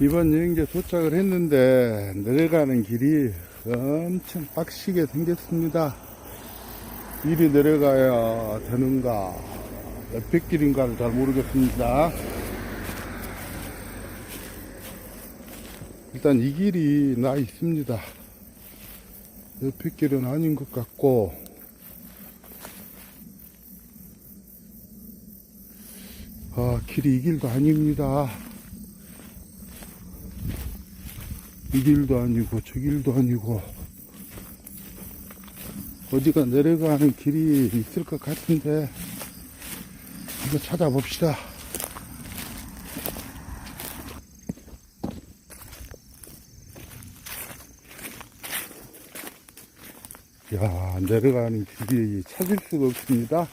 이번 여행지에 도착을 했는데 내려가는 길이 엄청 빡시게 생겼습니다. 이리 내려가야 되는가 옆에 길인가를 잘 모르겠습니다. 일단 이 길이 나 있습니다. 옆에 길은 아닌 것 같고 아 길이 이 길도 아닙니다. 이 길도 아니고 저 길도 아니고 어디가 내려가는 길이 있을 것 같은데 한번 찾아봅시다. 야 내려가는 길이 찾을 수가 없습니다.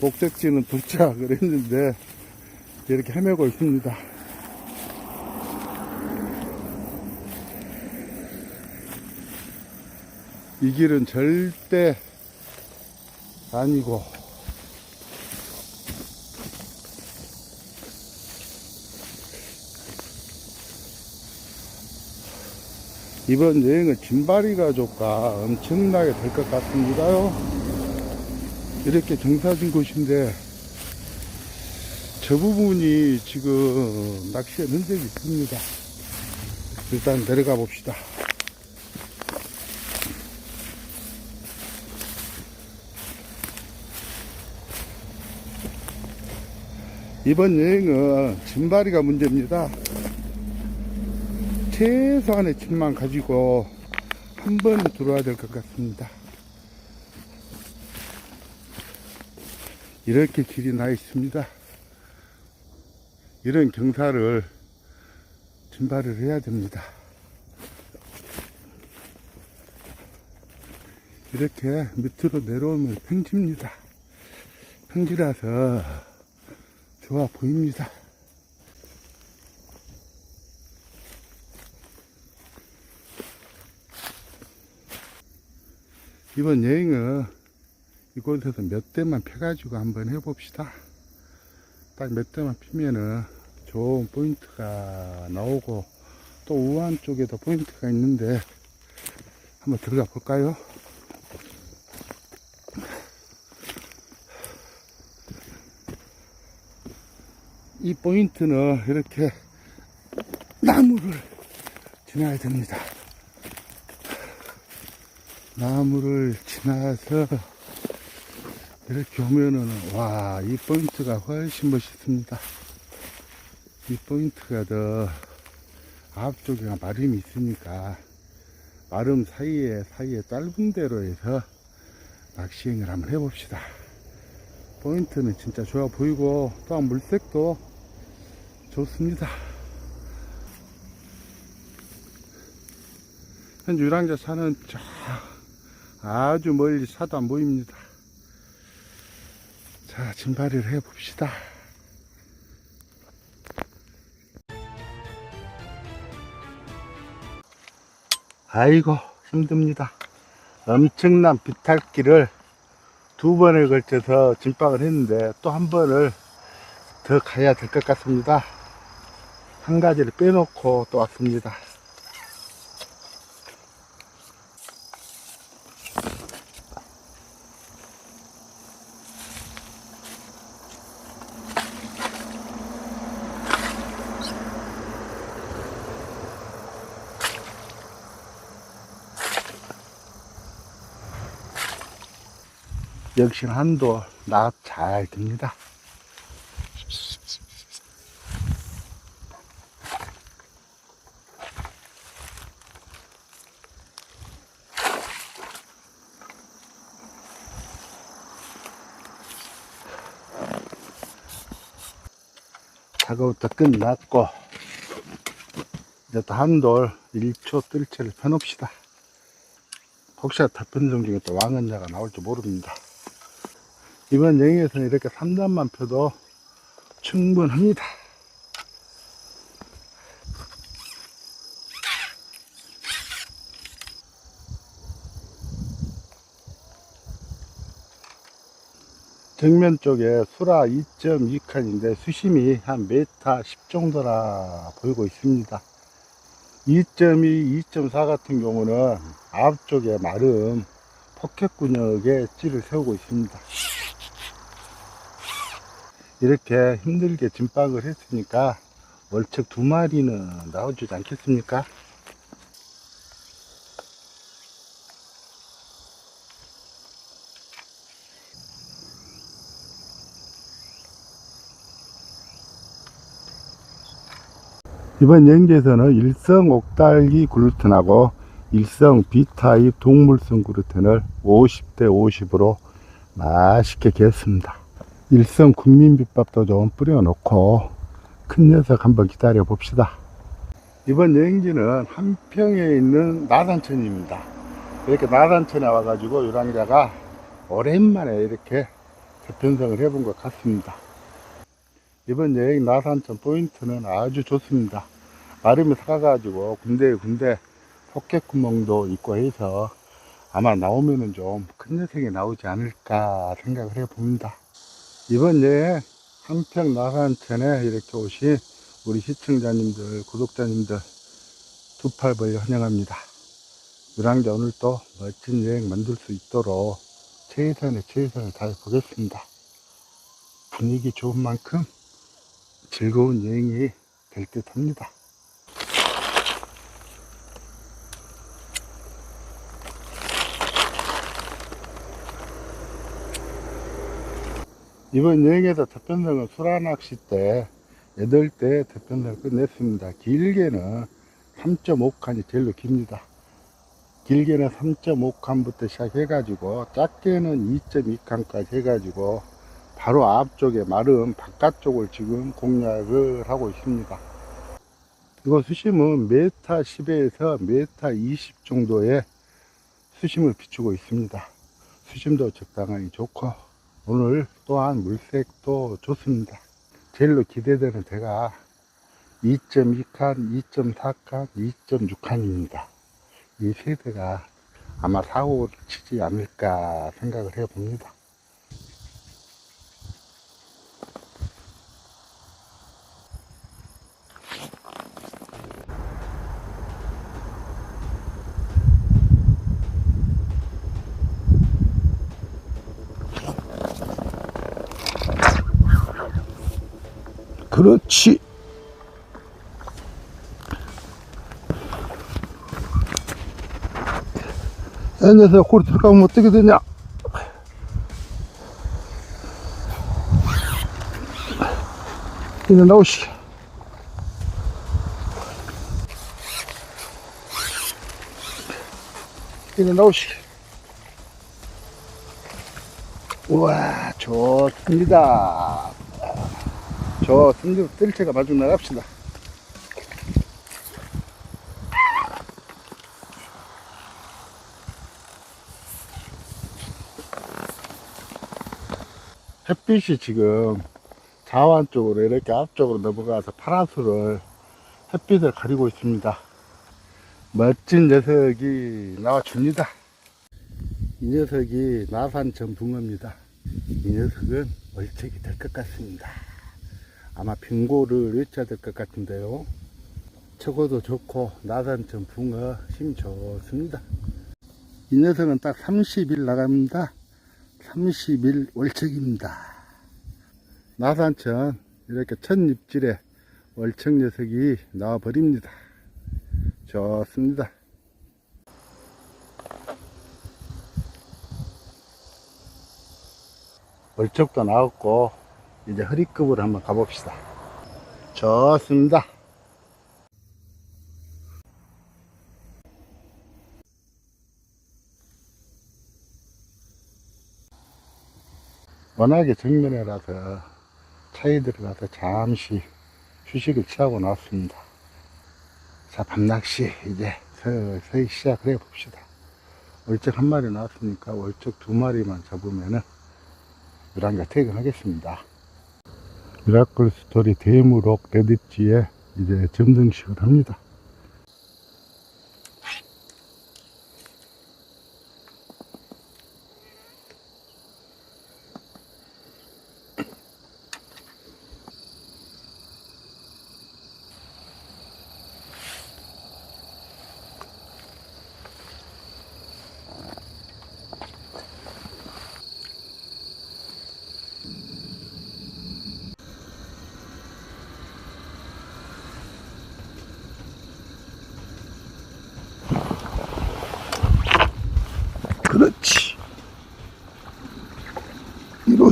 목적지는 도착을 했는데 이렇게 헤매고 있습니다. 이 길은 절대 아니고 이번 여행은 짐바리 가족과 엄청나게 될 것 같습니다요. 이렇게 경사진 곳인데 저 부분이 지금 낚시의 흔적이 있습니다. 일단 내려가 봅시다. 이번 여행은 짐바리가 문제입니다. 최소한의 짐만 가지고 한 번은 들어와야 될 것 같습니다. 이렇게 길이 나 있습니다. 이런 경사를 증발을 해야 됩니다. 이렇게 밑으로 내려오면 평지입니다. 평지라서 좋아 보입니다. 이번 여행은 이곳에서 몇 대만 펴가지고 한번 해봅시다. 딱 몇 대만 피면은 좋은 포인트가 나오고 또 우한 쪽에도 포인트가 있는데 한번 들어가 볼까요? 이 포인트는 이렇게 나무를 지나야 됩니다. 나무를 지나서 이렇게 오면은 와 이 포인트가 훨씬 멋있습니다. 이 포인트가 더 앞쪽에 마름이 있으니까 마름 사이에 사이에 짧은 데로 해서 낚시행을 한번 해봅시다. 포인트는 진짜 좋아 보이고 또한 물색도 좋습니다. 현재 유랑자 산은 저 아주 멀리 사도 안 보입니다. 자, 짐발이를 해봅시다. 아이고, 힘듭니다. 엄청난 비탈길을 두 번에 걸쳐서 진박을 했는데 또 한 번을 더 가야 될 것 같습니다. 한 가지를 빼놓고 또 왔습니다. 역시 한도 납잘 듭니다. 작업부터 끝났고 이제 또 한돌 1초 뜰채를 펴놓읍시다. 혹시나 답변종 중에 또 왕은자가 나올지 모릅니다. 이번 여행에서는 이렇게 3단만 펴도 충분합니다. 정면 쪽에 수라 2.2칸인데 수심이 한 메타 10 정도라 보이고 있습니다. 2.2, 2.4 같은 경우는 앞쪽에 마름 포켓군역에 찌를 세우고 있습니다. 이렇게 힘들게 진박을 했으니까 월척 두 마리는 나와주지 않겠습니까? 이번 연기에서는 일성 옥달기 글루텐하고 일성 B타입 동물성 글루텐을 50대 50으로 맛있게 개었습니다. 일성 국민비밥도 좀 뿌려놓고 큰 녀석 한번 기다려 봅시다. 이번 여행지는 한평에 있는 나산천입니다. 이렇게 나산천에 와가지고 유랑자가 오랜만에 이렇게 대편성을 해본 것 같습니다. 이번 여행 나산천 포인트는 아주 좋습니다. 마름이 사가지고 군데 군데 포켓구멍도 있고 해서 아마 나오면은 좀 큰 녀석이 나오지 않을까 생각을 해봅니다. 이번 여행 한평 나산천에 이렇게 오신 우리 시청자님들, 구독자님들 두 팔 벌려 환영합니다. 유랑자 오늘도 멋진 여행 만들 수 있도록 최선의 최선을 다해 보겠습니다. 분위기 좋은 만큼 즐거운 여행이 될 듯 합니다. 이번 여행에서 태평성은 수라낚시 때 8대 태평성을 끝냈습니다. 길게는 3.5칸이 제일로 깁니다. 길게는 3.5칸부터 시작해가지고 작게는 2.2칸까지 해가지고 바로 앞쪽에 마름 바깥쪽을 지금 공략을 하고 있습니다. 이거 수심은 메타 10에서 메타 20 정도의 수심을 비추고 있습니다. 수심도 적당하니 좋고 오늘 또한 물색도 좋습니다. 제일로 기대되는 데가 2.2칸, 2.4칸, 2.6칸입니다. 이 세 대가 아마 사고를 치지 않을까 생각을 해봅니다. 그렇지. 이 녀석 고리 들어가면 어떻게 되냐? 이제 나오시. 이제 나오시. 우와, 좋습니다. 저 등등 뜰채가 마중 나갑시다. 햇빛이 지금 자완 쪽으로 이렇게 앞쪽으로 넘어가서 파란수를 햇빛을 가리고 있습니다. 멋진 녀석이 나와줍니다. 이 녀석이 나산천 붕어입니다. 이 녀석은 월척이 될 것 같습니다. 아마 빙고를 외쳐야 될 것 같은데요. 최고도 좋고 나산천 붕어 힘 좋습니다. 이 녀석은 딱 30일 나갑니다. 30일 월척입니다. 나산천 이렇게 첫 입질에 월척 녀석이 나와 버립니다. 좋습니다. 월척도 나왔고 이제 허리급으로 한번 가봅시다. 좋습니다. 워낙에 정면이라서 차에 들어가서 잠시 휴식을 취하고 나왔습니다. 자, 밤낚시 이제 서서히 시작을 해 봅시다. 월적 한 마리 나왔으니까 월적 두 마리만 잡으면은 유랑가 퇴근하겠습니다. 미라클 스토리 대무록 레드지에 이제 점등식을 합니다.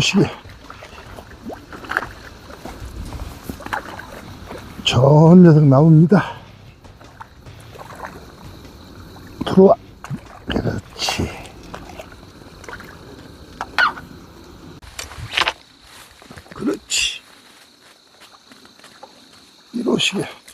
이러시게. 좋은 녀석 나옵니다. 들어와. 그렇지. 그렇지. 이러시게.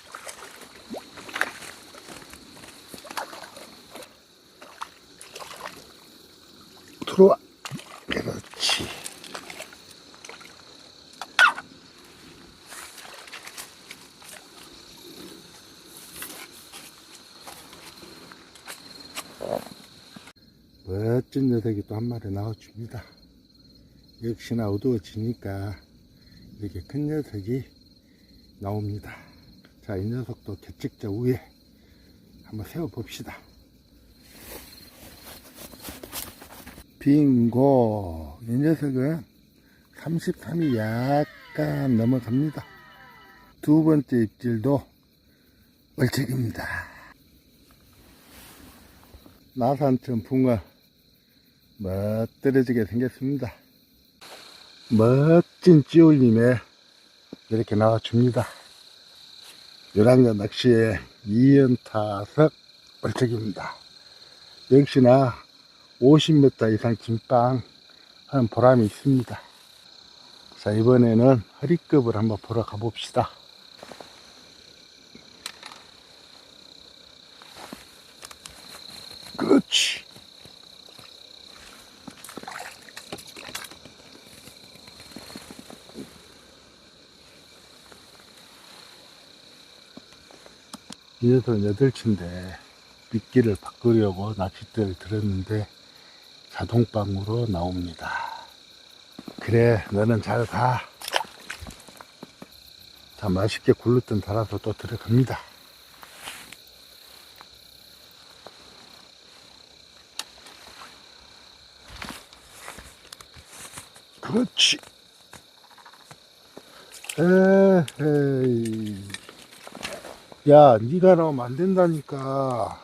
멋진 녀석이 또 한 마리 나와줍니다. 역시나 어두워지니까 이렇게 큰 녀석이 나옵니다. 자, 이 녀석도 개측자 위에 한번 세워봅시다. 빙고. 이 녀석은 33이 약간 넘어갑니다. 두 번째 입질도 월척입니다. 나산천 붕어 멋들어지게 생겼습니다. 멋진 찌올림에 이렇게 나와줍니다. 요랑자 낚시의 이연타석 월척입니다. 역시나 50m 이상 진빵 하는 보람이 있습니다. 자, 이번에는 허리급을 한번 보러 가봅시다. 그렇지. 이 녀석은 여덟치인데 미끼를 바꾸려고 낚싯대를 들었는데 자동방으로 나옵니다. 그래, 너는 잘 가. 자, 맛있게 굴렀던 달아서 또 들어갑니다. 그렇지. 에헤이. 야, 네가 나오면 안 된다니까.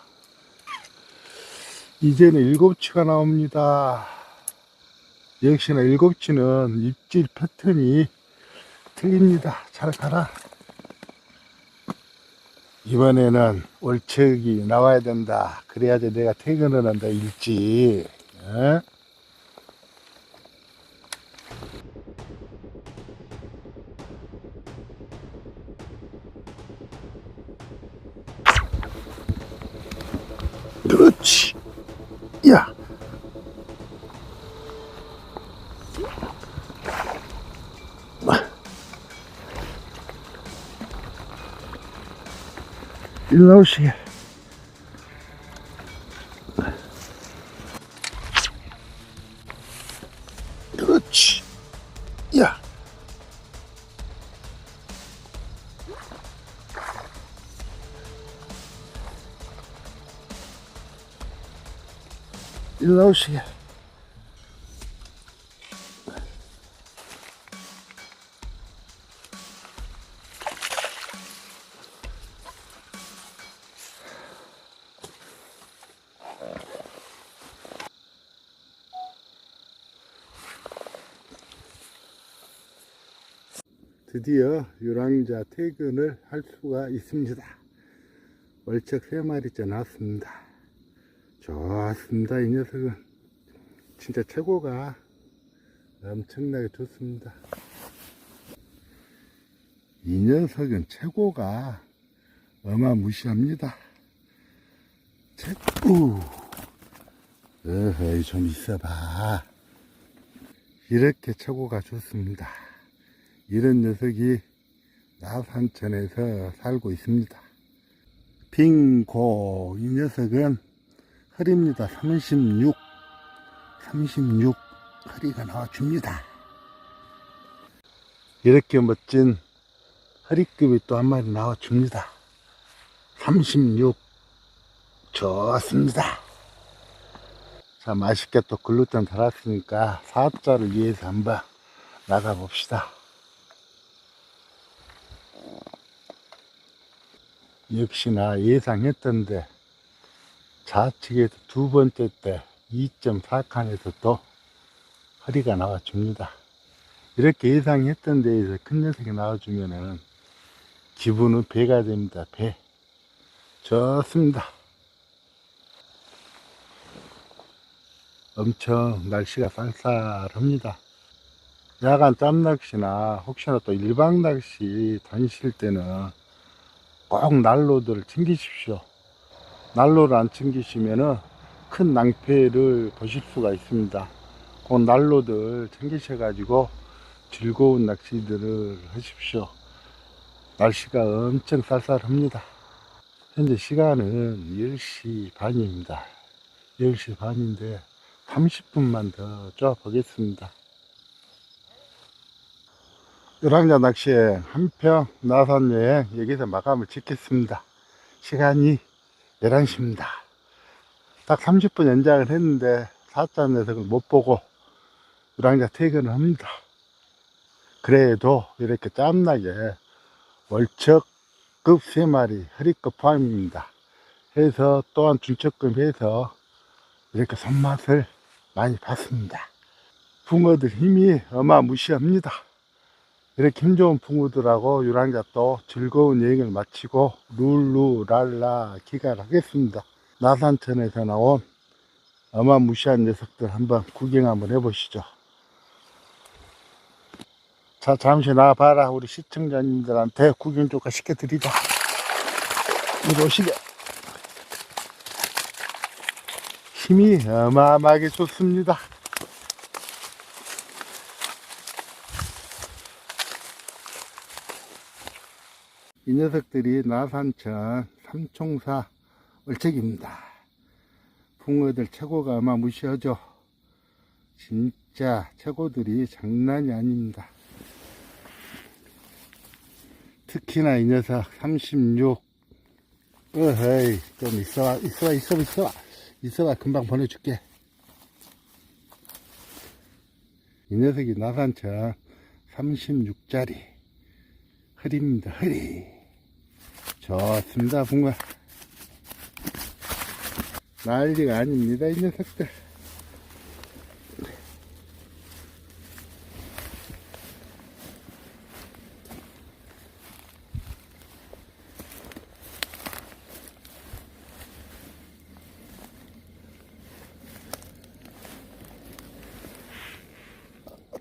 이제는 일곱치가 나옵니다. 역시나 일곱치는 입질 패턴이 틀립니다. 잘 가라. 이번에는 월척이 나와야 된다. 그래야지 내가 퇴근을 한다, 일찍. 에? 일로 나오시게. 드디어 유랑자 퇴근을 할 수가 있습니다. 월척 세 마리째 나왔습니다. 좋습니다. 이 녀석은 진짜 최고가 엄청나게 좋습니다. 이 녀석은 최고가 어마무시합니다. 최고. 어허이 좀 있어봐. 이렇게 최고가 좋습니다. 이런 녀석이 나산천에서 살고 있습니다. 빙고 이 녀석은 허리입니다. 36 36 허리가 나와줍니다. 이렇게 멋진 허리급이 또 한 마리 나와줍니다. 36 좋습니다. 자 맛있게 또 글루텐 달았으니까 사자를 위해서 한번 나가봅시다. 역시나 예상했던데 좌측에서 두 번째 때 2.4칸에서 또 허리가 나와 줍니다. 이렇게 예상했던 데에서 큰 녀석이 나와주면은 기분은 배가 됩니다. 배. 좋습니다. 엄청 날씨가 쌀쌀합니다. 야간 짬낚시나 혹시나 또 일방 낚시 다니실 때는 꼭 난로들을 챙기십시오. 난로를 안 챙기시면은 큰 낭패를 보실 수가 있습니다. 그 난로들 챙기셔가지고 즐거운 낚시들을 하십시오. 날씨가 엄청 쌀쌀합니다. 현재 시간은 10시 반입니다. 10시 반인데 30분만 더 쪼아 보겠습니다. 열왕자 낚시의 한평 나산 여행 여기서 마감을 짓겠습니다. 시간이 11시입니다. 딱 30분 연장을 했는데 4자 녀석을 못 보고 열왕자 퇴근을 합니다. 그래도 이렇게 짬나게 월척급 3마리 허리급 포함입니다. 해서 또한 준척금 해서 이렇게 손맛을 많이 봤습니다. 붕어들 힘이 어마무시합니다. 이렇게 힘 좋은 붕어들하고 유랑자 또 즐거운 여행을 마치고 룰루랄라 기갈하겠습니다. 나산천에서 나온 어마무시한 녀석들 한번 구경 한번 해보시죠. 자, 잠시 나와봐라. 우리 시청자님들한테 구경 좀 시켜드리자. 이리 오시게. 힘이 어마어마하게 좋습니다. 이 녀석들이 나산천 삼총사 얼척입니다. 붕어들 최고가 어마무시하죠. 진짜 최고들이 장난이 아닙니다. 특히나 이 녀석 36 어헤이 좀 있어봐 있어봐 있어봐 있어봐 있어봐 금방 보내줄게 이 녀석이 나산천 36짜리 허리입니다 허리 좋습니다 붕어 난리가 아닙니다 이 녀석들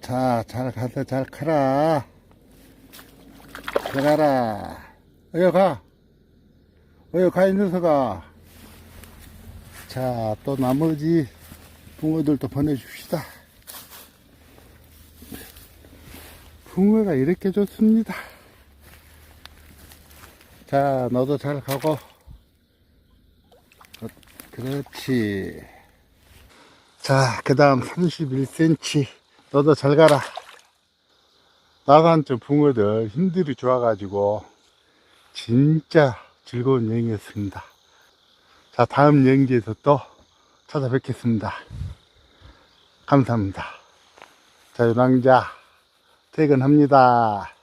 자, 잘 가서 잘 가라. 잘 가라. 어여 가. 어여 가, 이 녀석아. 자, 또 나머지 붕어들도 보내줍시다. 붕어가 이렇게 좋습니다. 자, 너도 잘 가고. 어, 그렇지. 자, 그 다음 31cm. 너도 잘 가라. 나산점 붕어들 힘들이 좋아가지고 진짜 즐거운 여행이었습니다. 자, 다음 여행지에서 또 찾아뵙겠습니다. 감사합니다. 자, 유랑자 퇴근합니다.